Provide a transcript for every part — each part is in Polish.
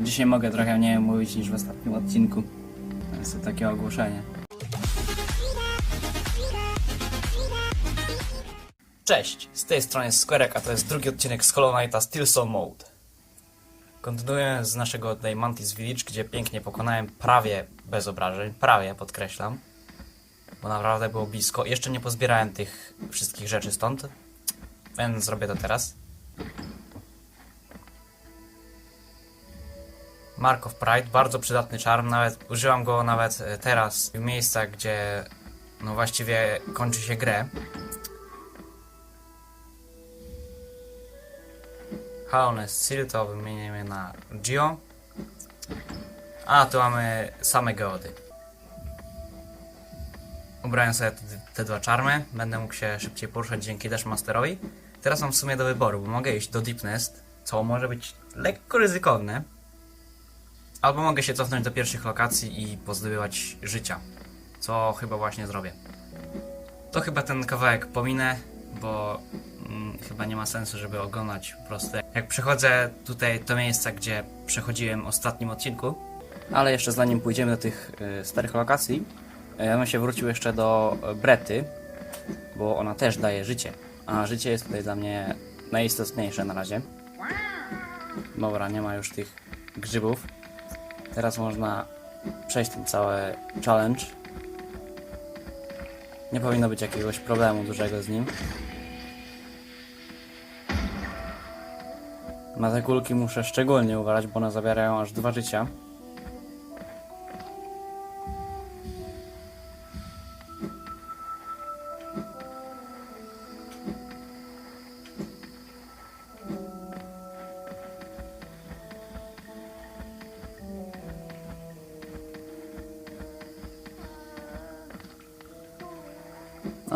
Dzisiaj mogę trochę mniej mówić niż w ostatnim odcinku. Jest to takie ogłoszenie. Cześć, z tej strony jest a to jest drugi odcinek z Hollow Knighta Steel Soul Mode. Kontynuuję z naszego Diamantis Village, gdzie pięknie pokonałem prawie bez obrażeń, prawie podkreślam, bo naprawdę było blisko. Jeszcze nie pozbierałem tych wszystkich rzeczy stąd, więc zrobię to teraz. Mark of Pride, bardzo przydatny czarm, nawet użyłam go nawet e, teraz w miejscach, gdzie no właściwie kończy się grę. Hollowness Seal to wymienimy na Geo. A tu mamy same geody. Ubrałem sobie te, te dwa czarmy, będę mógł się szybciej poruszać dzięki Dashmasterowi. Teraz mam w sumie do wyboru, bo mogę iść do Deep Nest, co może być lekko ryzykowne. Albo mogę się cofnąć do pierwszych lokacji i pozdobywać życia, co chyba właśnie zrobię. To chyba ten kawałek pominę, bo mm, chyba nie ma sensu, żeby oglądać po prostu. Jak przechodzę tutaj do miejsca, gdzie przechodziłem w ostatnim odcinku, ale jeszcze zanim pójdziemy do tych y, starych lokacji, y, ja bym się wrócił jeszcze do Brety, bo ona też daje życie, a życie jest tutaj dla mnie najistotniejsze na razie. Dobra, nie ma już tych grzybów. Teraz można przejść ten cały challenge. Nie powinno być jakiegoś problemu dużego z nim. Na te kulki muszę szczególnie uważać, bo one zabierają aż dwa życia.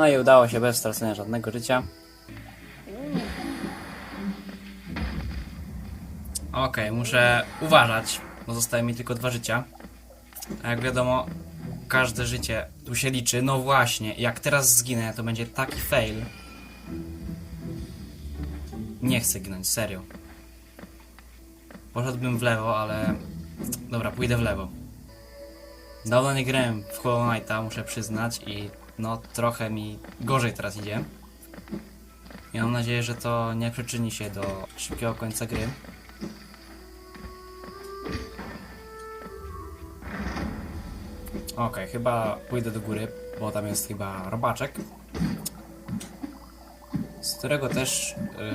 No i udało się bez stracenia żadnego życia. Okej, muszę uważać, bo zostaje mi tylko dwa życia. A jak wiadomo, każde życie tu się liczy. No właśnie, jak teraz zginę, to będzie taki fail. Nie chcę ginąć, serio. Poszedłbym w lewo, ale... Dobra, pójdę w lewo. Dawno nie grałem w Hollow Knighta, muszę przyznać i no trochę mi gorzej teraz idzie. I mam nadzieję, że to nie przyczyni się do szybkiego końca gry. Okej, chyba pójdę do góry, bo tam jest chyba robaczek. Z którego też,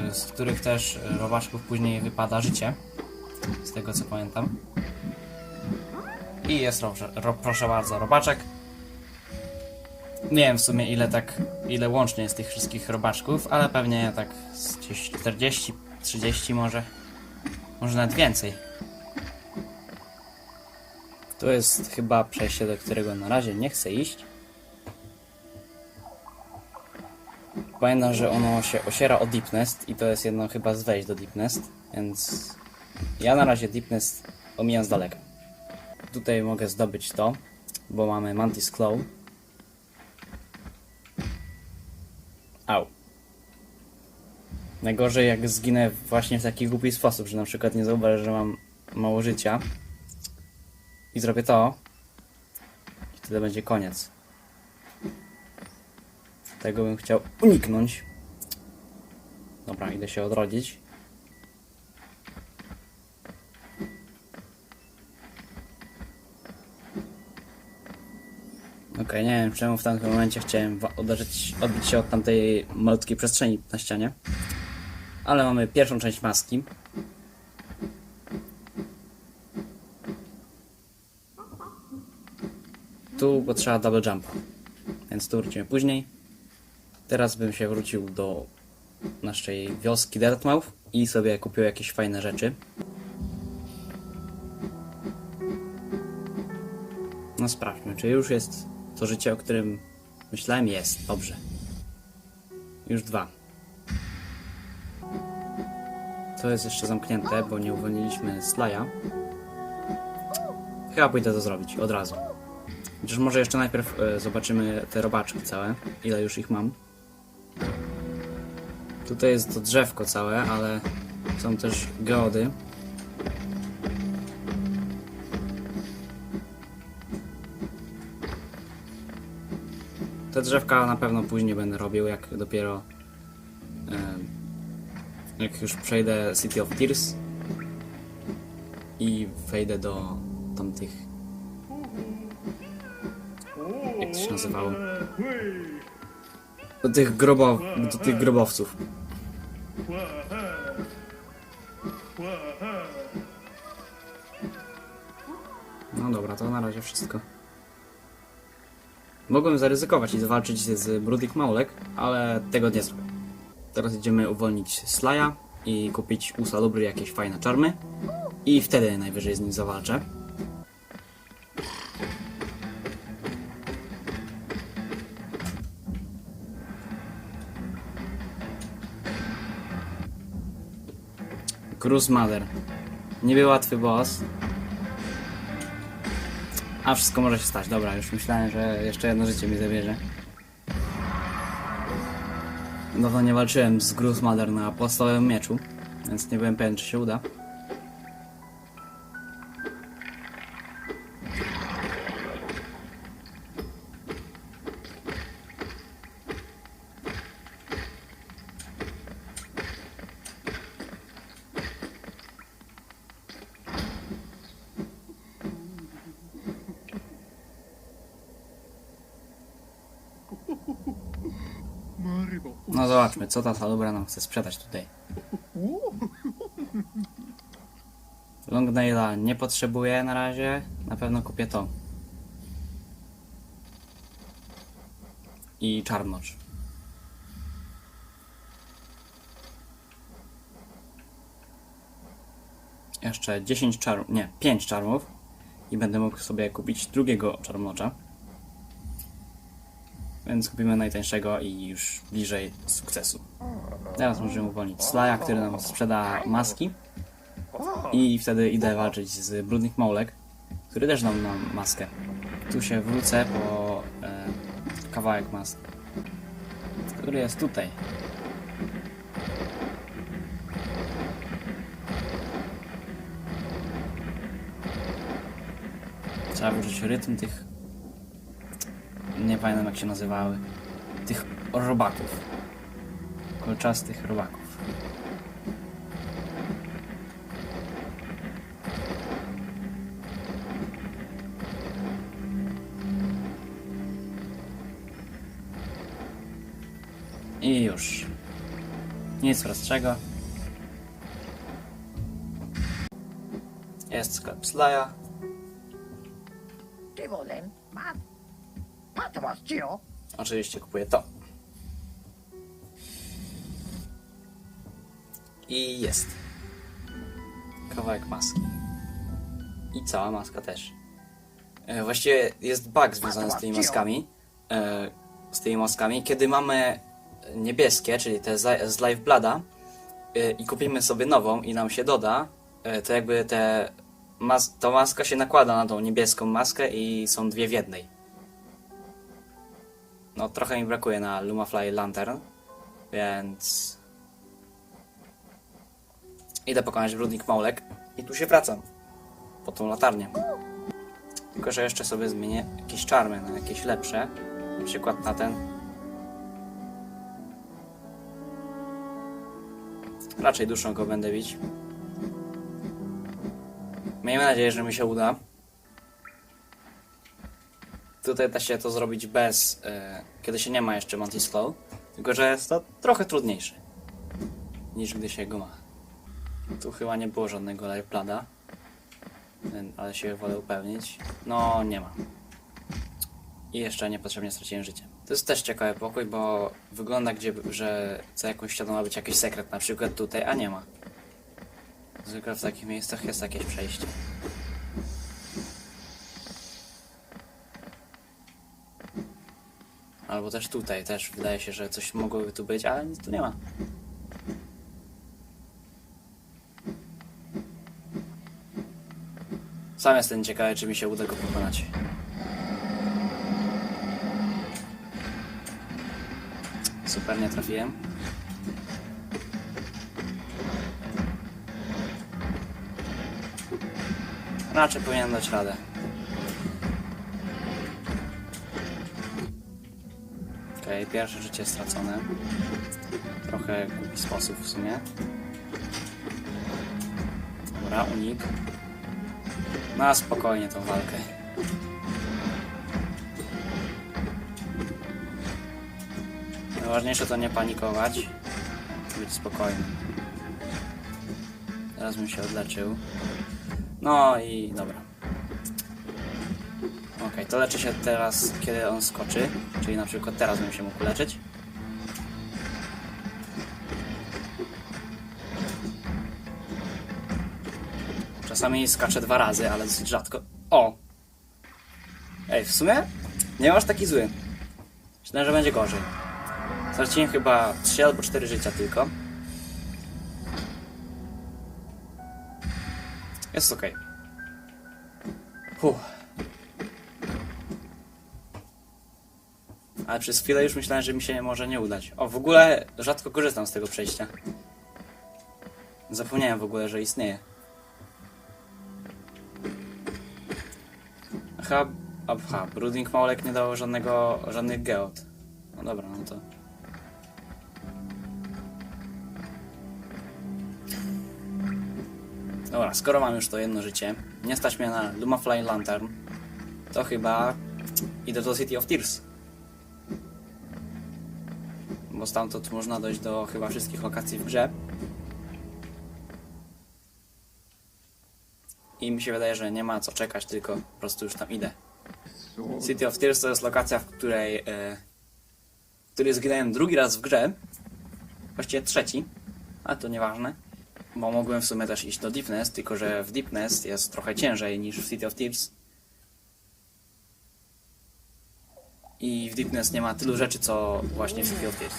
y, z których też robaczków później wypada życie. Z tego co pamiętam. I jest, ro, ro, proszę bardzo, robaczek. Nie wiem w sumie ile tak, ile łącznie jest tych wszystkich robaczków, ale pewnie tak gdzieś 40, 30 może. Może nawet więcej. To jest chyba przejście, do którego na razie nie chcę iść. Pamiętam, że ono się osiera o Deep Nest i to jest jedno chyba z wejść do Deep Nest, więc ja na razie Deep Nest omijam z daleka. Tutaj mogę zdobyć to, bo mamy Mantis Claw. Au. Najgorzej jak zginę właśnie w taki głupi sposób, że na przykład nie zauważę, że mam mało życia i zrobię to i wtedy będzie koniec. Tego bym chciał uniknąć. Dobra, idę się odrodzić. Nie wiem czemu w tamtym momencie chciałem uderzyć, odbić się od tamtej malutkiej przestrzeni na ścianie. Ale mamy pierwszą część maski. Tu potrzeba double jumpa, więc tu wrócimy później. Teraz bym się wrócił do naszej wioski Dirtmouth i sobie kupił jakieś fajne rzeczy. No sprawdźmy, czy już jest to życie, o którym myślałem? Jest, dobrze. Już dwa. To jest jeszcze zamknięte, bo nie uwolniliśmy Slaja. Chyba pójdę to zrobić, od razu. Chociaż może jeszcze najpierw e, zobaczymy te robaczki całe, ile już ich mam. Tutaj jest to drzewko całe, ale są też geody. Te drzewka na pewno później będę robił, jak dopiero jak już przejdę City of Tears i wejdę do tamtych jak to się nazywało? Do tych grobow, do tych grobowców. No dobra, to na razie wszystko Mogłem zaryzykować i zawalczyć z Brudik Maulek, ale tego nie zrobię. Teraz idziemy uwolnić Slaja i kupić u Salubry jakieś fajne czarmy. I wtedy najwyżej z nim zawalczę. Cruz Mother. Niby łatwy boss. A wszystko może się stać. Dobra, już myślałem, że jeszcze jedno życie mi zabierze. Dawno nie walczyłem z Gruz Mother na podstawowym mieczu, więc nie byłem pewien, czy się uda. No zobaczmy, co ta salubra nam chce sprzedać tutaj. Longnaila nie potrzebuję na razie. Na pewno kupię to. I czarnocz. Jeszcze 10 czarmów, nie, 5 czarmów. I będę mógł sobie kupić drugiego czarnocza. Więc kupimy najtańszego i już bliżej sukcesu. Teraz możemy uwolnić Slaja, który nam sprzeda maski. I wtedy idę walczyć z Brudnik Maulek, który też dał nam maskę. Tu się wrócę po e, kawałek maski, który jest tutaj. Trzeba wyczuć rytm tych nie pamiętam jak się nazywały, tych robaków. Kolczastych robaków. I już. Nic prostszego. Jest sklep Slaja. Det var lem. Oczywiście kupuję to. I jest. Kawałek maski. I cała maska też. E, właściwie jest bug związany z tymi maskami. E, z tymi maskami. Kiedy mamy niebieskie, czyli te z Live Blada e, i kupimy sobie nową i nam się doda, e, to jakby te mas- ta maska się nakłada na tą niebieską maskę i są dwie w jednej. No, trochę mi brakuje na Lumafly Lantern, więc idę pokonać Brudnik Maulek i tu się wracam po tą latarnię. Tylko, że jeszcze sobie zmienię jakieś czarmy na jakieś lepsze, na przykład na ten. Raczej duszą go będę bić. Miejmy nadzieję, że mi się uda. Tutaj da się to zrobić bez, e, kiedy się nie ma jeszcze Mantis Flow, tylko że jest to trochę trudniejsze niż gdy się go ma. Tu chyba nie było żadnego live plada, więc- ale się wolę upewnić. No, nie ma. I jeszcze niepotrzebnie straciłem życie. To jest też ciekawy pokój, bo wygląda, gdzie, że za jakąś ścianą ma być jakiś sekret, na przykład tutaj, a nie ma. Zwykle w takich miejscach jest jakieś przejście. Albo też tutaj, też wydaje się, że coś mogłoby tu być, ale nic tu nie ma. Sam jestem ciekawy, czy mi się uda go pokonać. Super, nie trafiłem. Raczej powinien dać radę. Okej, pierwsze życie stracone. Trochę głupi sposób w sumie. Dobra, unik. Na spokojnie tą walkę. Najważniejsze to nie panikować. Być spokojnym. Teraz bym się odleczył. No i dobra. To leczę się teraz, kiedy on skoczy. Czyli na przykład teraz bym się mógł leczyć. Czasami skaczę dwa razy, ale dosyć rzadko. O! Ej, w sumie nie masz taki zły. Myślałem, że będzie gorzej. Straciłem chyba 3 albo 4 życia tylko. Jest okej. Okay. Ale przez chwilę już myślałem, że mi się może nie udać. O, w ogóle rzadko korzystam z tego przejścia. Zapomniałem w ogóle, że istnieje. Aha, aha, Brooding Małek nie dało żadnego, żadnych geot. No dobra, no to... Dobra, skoro mam już to jedno życie, nie stać mnie na Luma Flying Lantern, to chyba idę do City of Tears. Bo stamtąd można dojść do chyba wszystkich lokacji w grze. I mi się wydaje, że nie ma co czekać, tylko po prostu już tam idę. City of Tears to jest lokacja, w której, e, w zginąłem drugi raz w grze. Właściwie trzeci, ale to nieważne. Bo mogłem w sumie też iść do Deepnest, tylko że w Deepnest jest trochę ciężej niż w City of Thieves. I w Deepnest nie ma tylu rzeczy, co właśnie w of Thieves.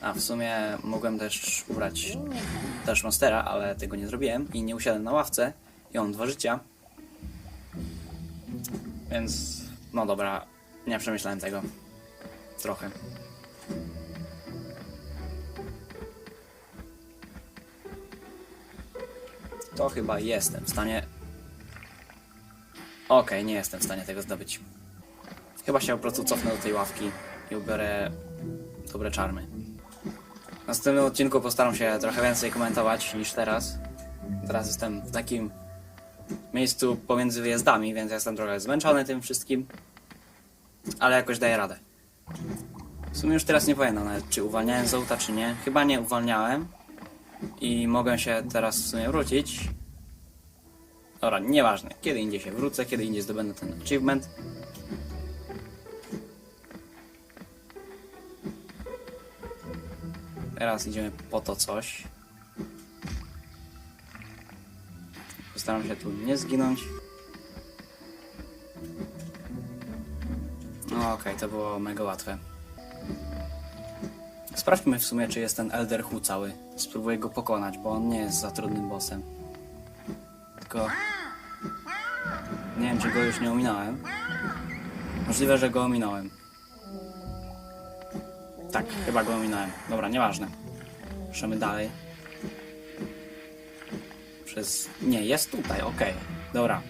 A w sumie mogłem też ubrać też Monstera, ale tego nie zrobiłem i nie usiadłem na ławce i mam dwa życia. Więc no dobra, nie przemyślałem tego. Trochę. To chyba jestem w stanie. Okej, nie jestem w stanie tego zdobyć. Chyba się po prostu cofnę do tej ławki i ubiorę dobre czarmy. W następnym odcinku postaram się trochę więcej komentować niż teraz. Teraz jestem w takim miejscu pomiędzy wyjazdami, więc jestem trochę zmęczony tym wszystkim ale jakoś daję radę. W sumie już teraz nie pamiętam nawet, czy uwalniałem Zolta, czy nie. Chyba nie uwalniałem. I mogę się teraz w sumie wrócić. Dobra, nieważne. Kiedy indziej się wrócę, kiedy indziej zdobędę ten achievement. Teraz idziemy po to coś. Postaram się tu nie zginąć. No okej, to było mega łatwe. Sprawdźmy w sumie, czy jest ten Elder Hu cały. Spróbuję go pokonać, bo on nie jest za trudnym bossem. Tylko... Nie wiem, czy go już nie ominąłem. Możliwe, że go ominąłem. Tak, chyba go ominąłem. Dobra, nieważne. Ruszamy dalej. Przez... Nie, jest tutaj, okej. Dobra.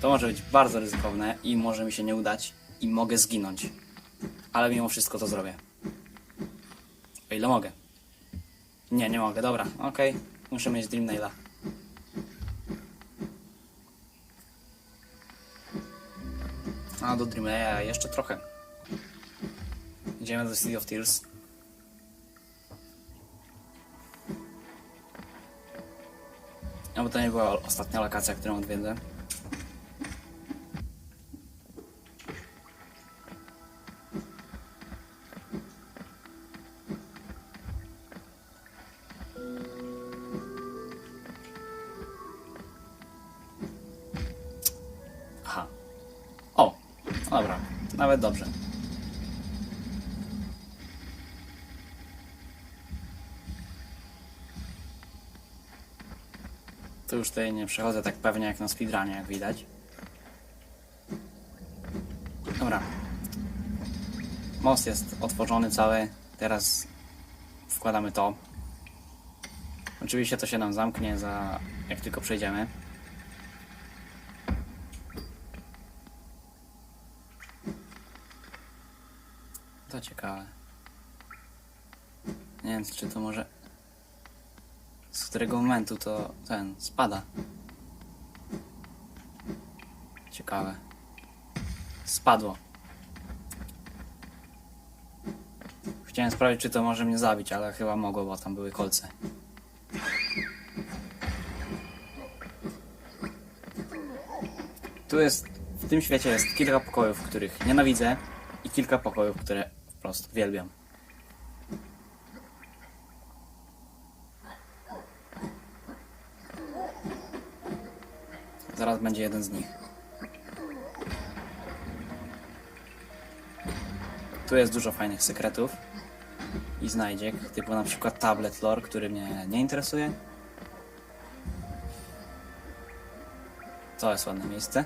To może być bardzo ryzykowne i może mi się nie udać i mogę zginąć. Ale mimo wszystko to zrobię. O ile mogę. Nie, nie mogę, dobra, okej. Muszę mieć Dream Naila. A do Dream Naila jeszcze trochę. Idziemy do City of Tears. No bo to nie była ostatnia lokacja, którą odwiedzę. Nawet dobrze. To już tutaj nie przechodzę tak pewnie jak na speedrunie, jak widać. Dobra. Most jest otworzony cały. Teraz wkładamy to. Oczywiście to się nam zamknie za jak tylko przejdziemy. Ciekawe. Nie wiem, czy to może... Z którego momentu to ten spada. Ciekawe. Spadło. Chciałem sprawdzić, czy to może mnie zabić, ale chyba mogło, bo tam były kolce. Tu jest, w tym świecie jest kilka pokojów, których nienawidzę i kilka pokojów, które prostu uwielbiam. Zaraz będzie jeden z nich. Tu jest dużo fajnych sekretów i znajdziek, typu na przykład tablet lore, który mnie nie interesuje. To jest ładne miejsce.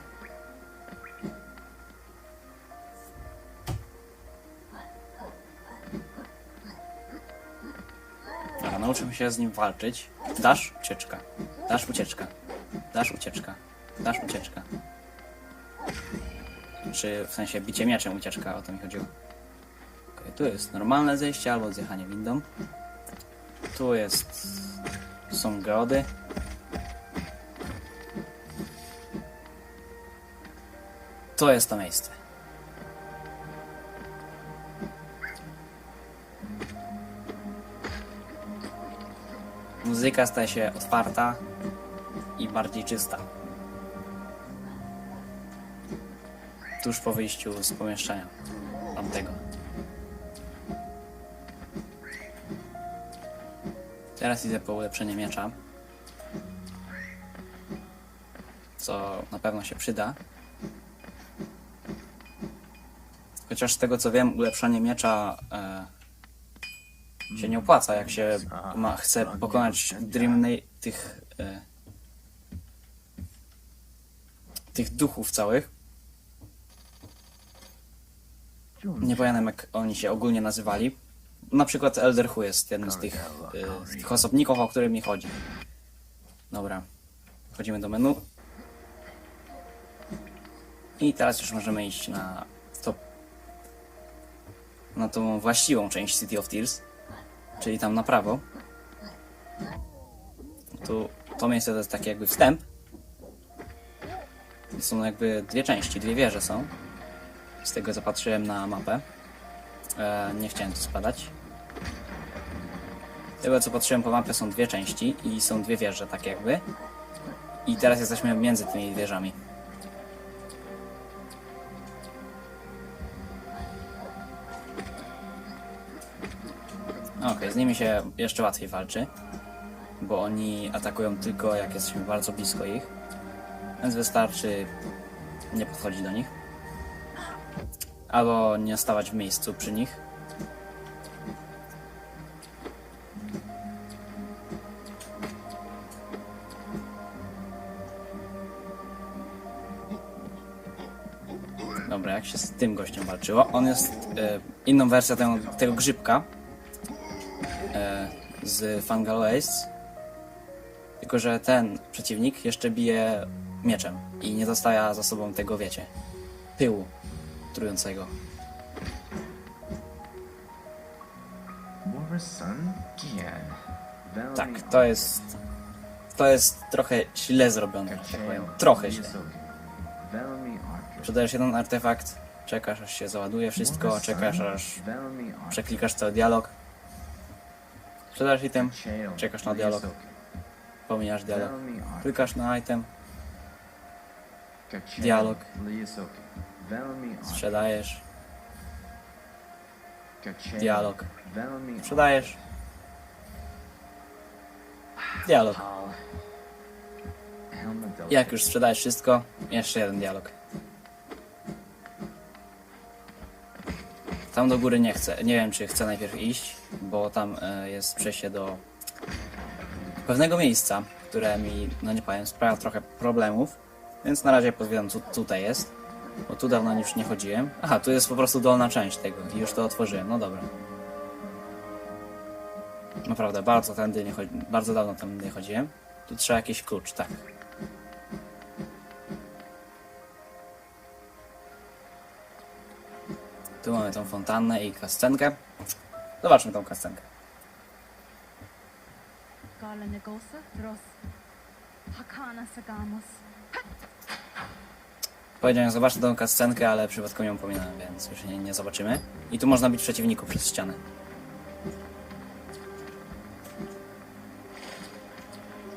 Nauczymy się z nim walczyć. Dasz ucieczka. Dasz ucieczka. Dasz ucieczka. Dasz ucieczka. Czy w sensie bicie mieczem ucieczka, o to mi chodziło. Okej, tu jest normalne zejście albo zjechanie windą. Tu jest... są geody. To jest to miejsce. Muzyka staje się otwarta i bardziej czysta. Tuż po wyjściu z pomieszczenia tamtego. Teraz idę po ulepszenie miecza. Co na pewno się przyda. Chociaż z tego co wiem, ulepszanie miecza e, się nie opłaca, jak się ma, chce pokonać Dreamnate tych e, tych duchów całych. Nie pamiętam jak oni się ogólnie nazywali. Na przykład Elder Hu jest jednym z tych, e, z tych osobników, o których mi chodzi. Dobra, wchodzimy do menu. I teraz już możemy iść na to na tą właściwą część City of Tears, czyli tam na prawo. Tu to miejsce to jest taki jakby wstęp. To są jakby dwie części, dwie wieże są. Z tego zapatrzyłem na mapę. E, nie chciałem tu spadać. Z tego co patrzyłem po mapie są dwie części i są dwie wieże tak jakby. I teraz jesteśmy między tymi wieżami. Okej, z nimi się jeszcze łatwiej walczy, bo oni atakują tylko jak jesteśmy bardzo blisko ich, więc wystarczy nie podchodzić do nich, albo nie stawać w miejscu przy nich. Dobra, jak się z tym gościem walczyło? On jest e, inną wersją tego, tego grzybka, z Fangalo Ace. Tylko, że ten przeciwnik jeszcze bije mieczem i nie zostawia za sobą tego, wiecie, pyłu trującego. Tak, to jest. To jest trochę źle zrobione, tak powiem. Trochę źle. Przydajesz jeden artefakt, czekasz aż się załaduje wszystko, czekasz aż przeklikasz cały dialog. Sprzedasz item, czekasz na dialog, pomijasz dialog, klikasz na item, dialog, sprzedajesz, dialog, sprzedajesz, dialog. Jak już sprzedajesz wszystko, jeszcze jeden dialog. Tam do góry nie chcę. Nie wiem, czy chcę najpierw iść, bo tam e, jest przejście do pewnego miejsca, które mi, no nie powiem, sprawia trochę problemów. Więc na razie pozwiedzam, co tutaj jest. Bo tu dawno już nie chodziłem. Aha, tu jest po prostu dolna część tego i już to otworzyłem. No dobra. Naprawdę, bardzo tędy nie chodzi, bardzo dawno tam nie chodziłem. Tu trzeba jakiś klucz, tak. Tu mamy tą fontannę i kascenkę. Zobaczmy tą kascenkę. Powiedziałem, zobaczę tą kascenkę, ale przypadkowo ją pominąłem, więc już nie, nie zobaczymy. I tu można bić przeciwników przez ścianę.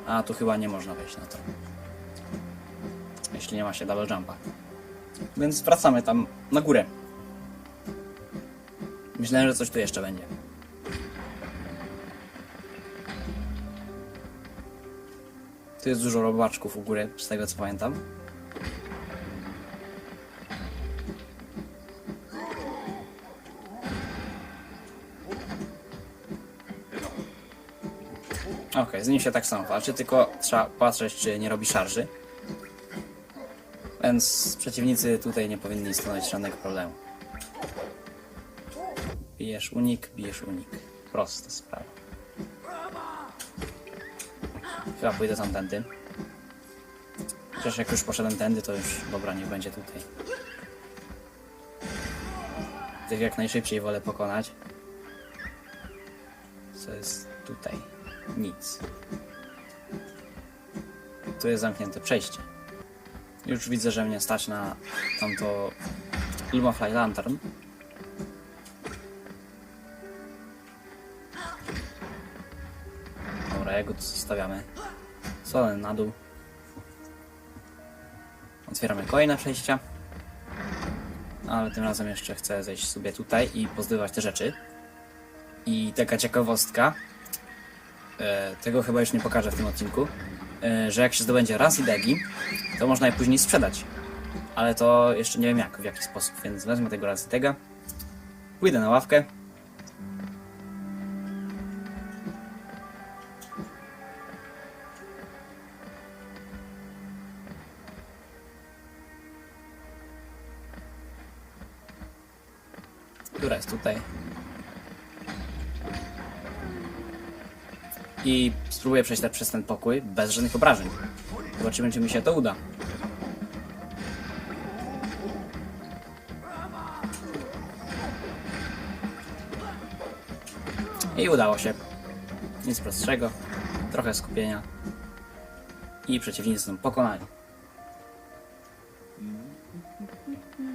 A tu chyba nie można wejść na to. Jeśli nie ma się double jumpa. Więc wracamy tam na górę. Myślałem, że coś tu jeszcze będzie. Tu jest dużo robaczków u góry, z tego co pamiętam. Okej, z nim się tak samo walczy, tylko trzeba patrzeć, czy nie robi szarży. Więc przeciwnicy tutaj nie powinni stanowić żadnego problemu. Bijesz unik, bijesz unik. Prosta sprawa. Chyba pójdę tamtędy. Chociaż jak już poszedłem tędy, to już dobra, nie będzie tutaj. Tych jak najszybciej wolę pokonać. Co jest tutaj? Nic. Tu jest zamknięte przejście. Już widzę, że mnie stać na tamto Lumafly Lantern. Jego tu zostawiamy. Solę na dół. Otwieramy kolejne przejścia. Ale tym razem jeszcze chcę zejść sobie tutaj i pozbywać te rzeczy. I taka ciekawostka, e, tego chyba już nie pokażę w tym odcinku, e, że jak się zdobędzie raz i degi, to można je później sprzedać. Ale to jeszcze nie wiem jak, w jaki sposób, więc wezmę tego raz i dega, pójdę na ławkę. Jest tutaj? i spróbuję przejść te- przez ten pokój bez żadnych obrażeń. Zobaczymy, czy mi się to uda. I udało się. Nic prostszego, trochę skupienia i przeciwnicy są pokonani.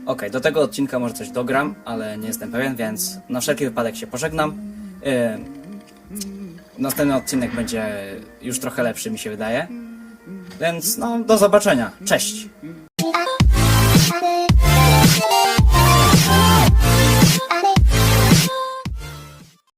Ok, do tego odcinka może coś dogram, ale nie jestem pewien, więc na wszelki wypadek się pożegnam. Yy, Następny odcinek będzie już trochę lepszy, mi się wydaje. Więc no, do zobaczenia. Cześć!